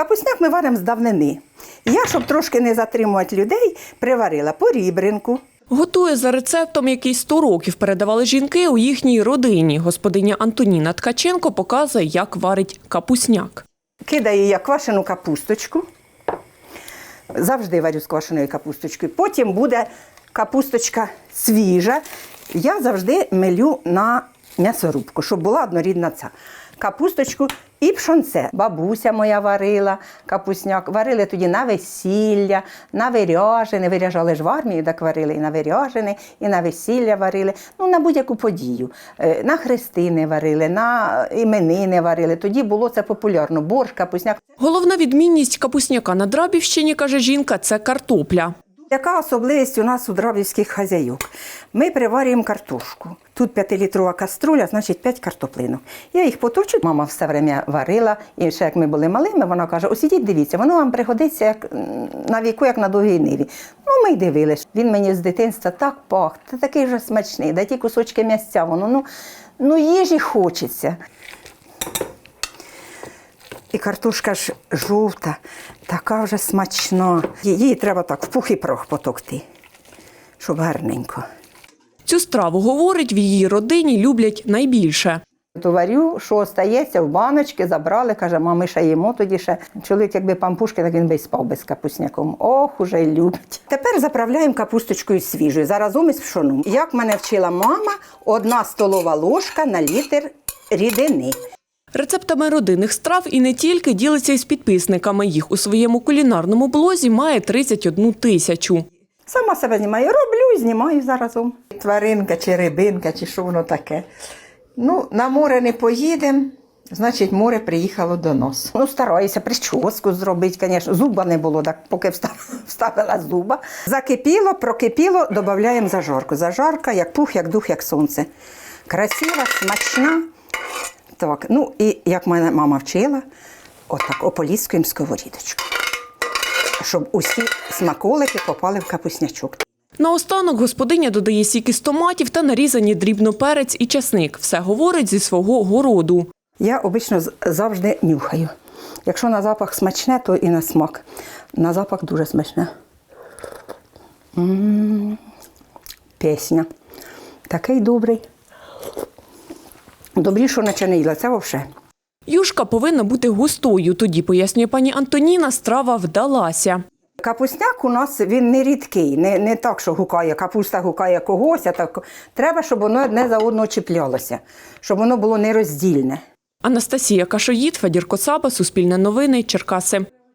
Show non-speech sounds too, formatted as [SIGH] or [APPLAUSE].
Капусняк ми варимо з давнини. Я, щоб трошки не затримувати людей, приварила порібринку. Готує за рецептом, який 100 років передавали жінки у їхній родині. Господиня Антоніна Ткаченко показує, як варить капусняк. Кидаю я квашену капусточку. Завжди варю з квашеною капусточкою. Потім буде капусточка свіжа. Я завжди мелю на м'ясорубку, щоб була однорідна ця. Капусточку і пшонце. Бабуся моя варила капусняк. Варили тоді на весілля, на виряжене. Виряжали ж в армії, так варили і на виряжене, і на весілля варили. Ну, на будь-яку подію. Е, На хрестини варили, на іменини варили. Тоді було це популярно. Борщ, капусняк. Головна відмінність капусняка на Драбівщині, каже жінка, це картопля. Яка особливість у нас у драбівських хазяйок? Ми приварюємо картошку. Тут 5-літрова каструля, значить 5 картоплинок. Я їх потовчу. Мама все время варила, і ще як ми були малими, вона каже: ось ідіть, дивіться, воно вам пригодиться як на віку, як на довгій ниві. Ну, ми й дивились. Він мені з дитинства так пах, та такий же смачний, да ті кусочки м'ясця, воно ну, ну їжі хочеться. І картошка ж жовта, така вже смачна. Її треба так в пух і прох потокти, щоб гарненько. Цю страву, говорить, в її родині люблять найбільше. То варю, що остається в баночки, забрали, каже, мами ще їмо тоді ще. Чоловік, якби пампушки, так він би спав без капусняком. Ох, уже й любить. Тепер заправляємо капусточкою свіжою, заразом із пшоном. Як мене вчила мама, одна столова ложка на літр рідини. Рецептами родинних страв і не тільки ділиться із підписниками. Їх у своєму кулінарному блозі має 31 тисячу. Сама себе знімаю, роблю і знімаю заразом. Тваринка чи рибинка, чи що воно таке. Ну, на море не поїдемо, значить, море приїхало до нас. Ну, стараюся прическу зробити, звісно. Зуба не було, так поки [LAUGHS] вставила зуба. Закипіло, прокипіло, додаємо зажарку. Зажарка, як пух, як дух, як сонце. Красива, смачна. Так, ну і як мене мама вчила, отак ополіскуємо сковорідочку щоб усі смаколики попали в капуснячок. Наостанок господиня додає сік із томатів та нарізані дрібно перець і часник. Все говорить зі свого городу. Я обично завжди нюхаю. Якщо на запах смачне, то і на смак. На запах дуже смачне. М, Пісня. Такий добрий. Добріше, наче не це взагалі. Юшка повинна бути густою. Тоді, пояснює пані Антоніна, страва вдалася. Капусняк у нас він не рідкий, не, не так, що гукає, капуста гукає когось, а так треба, щоб воно одне за одного чіплялося, щоб воно було нероздільне. Анастасія Кашоїд, Федір Коцаба, Суспільне новини, Черкаси.